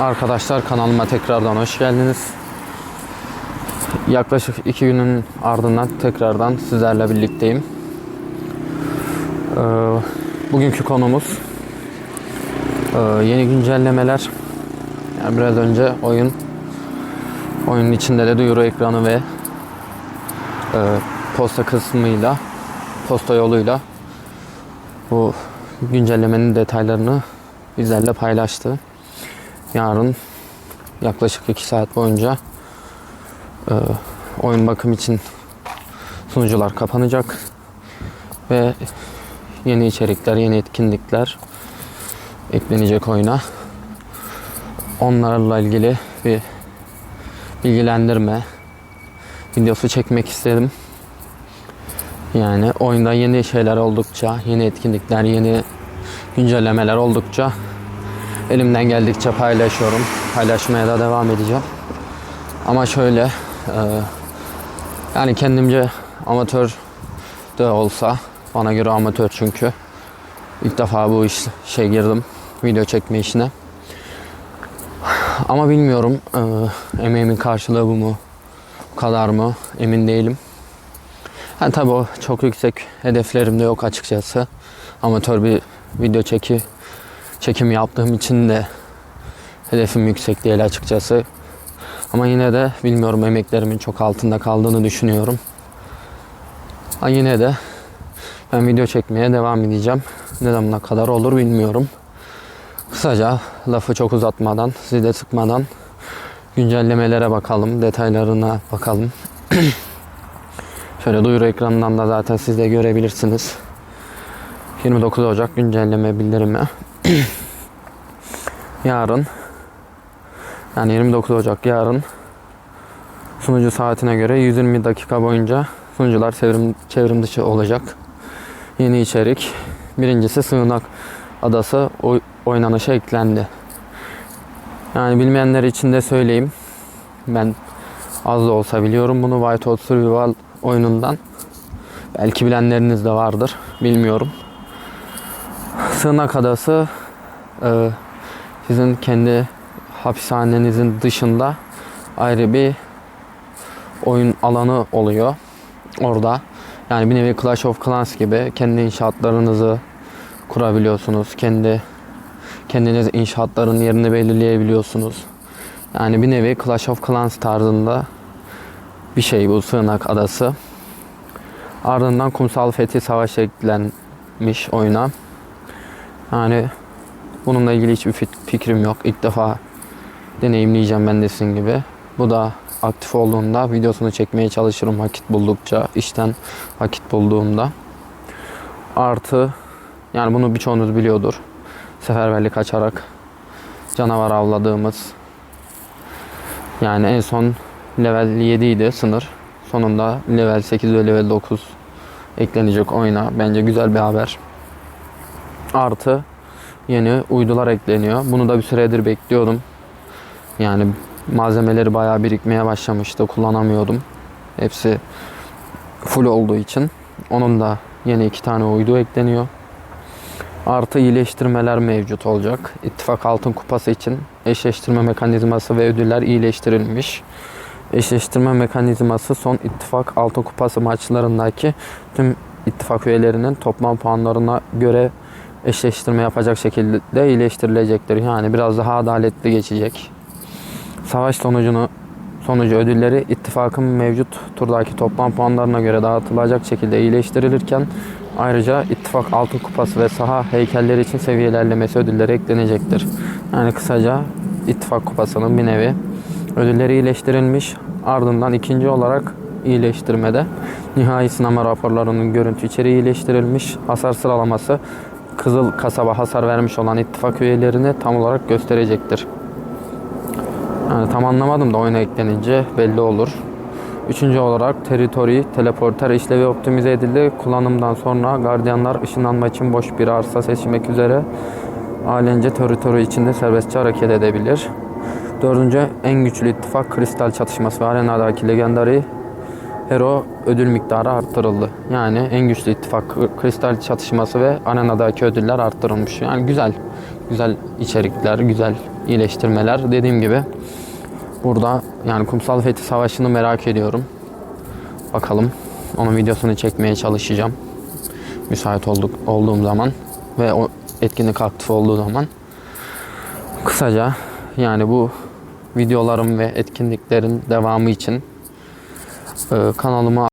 Arkadaşlar kanalıma tekrardan hoş geldiniz. Yaklaşık iki günün ardından tekrardan sizlerle birlikteyim. Ee, bugünkü konumuz e, yeni güncellemeler. Yani biraz önce oyun oyunun içinde de duyuru ekranı ve e, posta kısmıyla posta yoluyla bu güncellemenin detaylarını bizlerle paylaştı. Yarın yaklaşık 2 saat boyunca e, oyun bakım için sunucular kapanacak ve yeni içerikler, yeni etkinlikler eklenecek oyuna. Onlarla ilgili bir bilgilendirme videosu çekmek istedim. Yani oyunda yeni şeyler oldukça, yeni etkinlikler, yeni güncellemeler oldukça elimden geldikçe paylaşıyorum. Paylaşmaya da devam edeceğim. Ama şöyle e, yani kendimce amatör de olsa bana göre amatör çünkü ilk defa bu iş şey girdim video çekme işine. Ama bilmiyorum e, emeğimin karşılığı bu mu? Bu kadar mı? Emin değilim. Yani tabii o çok yüksek hedeflerim de yok açıkçası. Amatör bir video çeki çekim yaptığım için de hedefim yüksek değil açıkçası. Ama yine de bilmiyorum emeklerimin çok altında kaldığını düşünüyorum. Ha yine de ben video çekmeye devam edeceğim. Ne zamana kadar olur bilmiyorum. Kısaca lafı çok uzatmadan, sizi de sıkmadan güncellemelere bakalım, detaylarına bakalım. Şöyle duyuru ekranından da zaten siz de görebilirsiniz. 29 Ocak güncelleme bildirimi. yarın yani 29 Ocak yarın sunucu saatine göre 120 dakika boyunca sunucular çevrim, çevrim dışı olacak. Yeni içerik. Birincisi Sığınak Adası oy, oynanışa eklendi. Yani bilmeyenler için de söyleyeyim. Ben az da olsa biliyorum bunu Whiteout Survival oyunundan. Belki bilenleriniz de vardır. Bilmiyorum. Sığınak Adası e, sizin kendi hapishanenizin dışında ayrı bir oyun alanı oluyor. Orada yani bir nevi Clash of Clans gibi kendi inşaatlarınızı kurabiliyorsunuz. Kendi kendiniz inşaatların yerini belirleyebiliyorsunuz. Yani bir nevi Clash of Clans tarzında bir şey bu sığınak adası. Ardından Kumsal Fethi Savaş eklenmiş oyuna. Yani bununla ilgili hiçbir fik- fikrim yok. İlk defa deneyimleyeceğim ben de sizin gibi. Bu da aktif olduğunda videosunu çekmeye çalışırım vakit buldukça, işten vakit bulduğumda. Artı yani bunu birçoğunuz biliyordur. Seferberlik açarak canavar avladığımız yani en son level 7 idi sınır. Sonunda level 8 ve level 9 eklenecek oyuna. Bence güzel bir haber. Artı yeni uydular ekleniyor. Bunu da bir süredir bekliyordum. Yani malzemeleri bayağı birikmeye başlamıştı. Kullanamıyordum. Hepsi full olduğu için. Onun da yeni iki tane uydu ekleniyor. Artı iyileştirmeler mevcut olacak. İttifak Altın Kupası için eşleştirme mekanizması ve ödüller iyileştirilmiş. Eşleştirme mekanizması son ittifak Altın Kupası maçlarındaki tüm ittifak üyelerinin toplam puanlarına göre eşleştirme yapacak şekilde iyileştirilecektir. Yani biraz daha adaletli geçecek. Savaş sonucunu sonucu ödülleri ittifakın mevcut turdaki toplam puanlarına göre dağıtılacak şekilde iyileştirilirken ayrıca ittifak altın kupası ve saha heykelleri için seviyelerlemesi ödülleri eklenecektir. Yani kısaca ittifak kupasının bir nevi ödülleri iyileştirilmiş. Ardından ikinci olarak iyileştirmede nihai sınama raporlarının görüntü içeriği iyileştirilmiş. Hasar sıralaması Kızıl kasaba hasar vermiş olan ittifak üyelerini tam olarak gösterecektir. Yani tam anlamadım da oyuna eklenince belli olur. Üçüncü olarak teritori teleporter işlevi optimize edildi. Kullanımdan sonra gardiyanlar ışınlanma için boş bir arsa seçmek üzere alence teritori içinde serbestçe hareket edebilir. Dördüncü en güçlü ittifak kristal çatışması ve arenadaki legendary hero ödül miktarı arttırıldı. Yani en güçlü ittifak kristal çatışması ve arenadaki ödüller arttırılmış. Yani güzel, güzel içerikler, güzel iyileştirmeler. Dediğim gibi burada yani Kumsal Fethi Savaşı'nı merak ediyorum. Bakalım. Onun videosunu çekmeye çalışacağım. Müsait olduk, olduğum zaman ve o etkinlik aktif olduğu zaman. Kısaca yani bu videolarım ve etkinliklerin devamı için kanalıma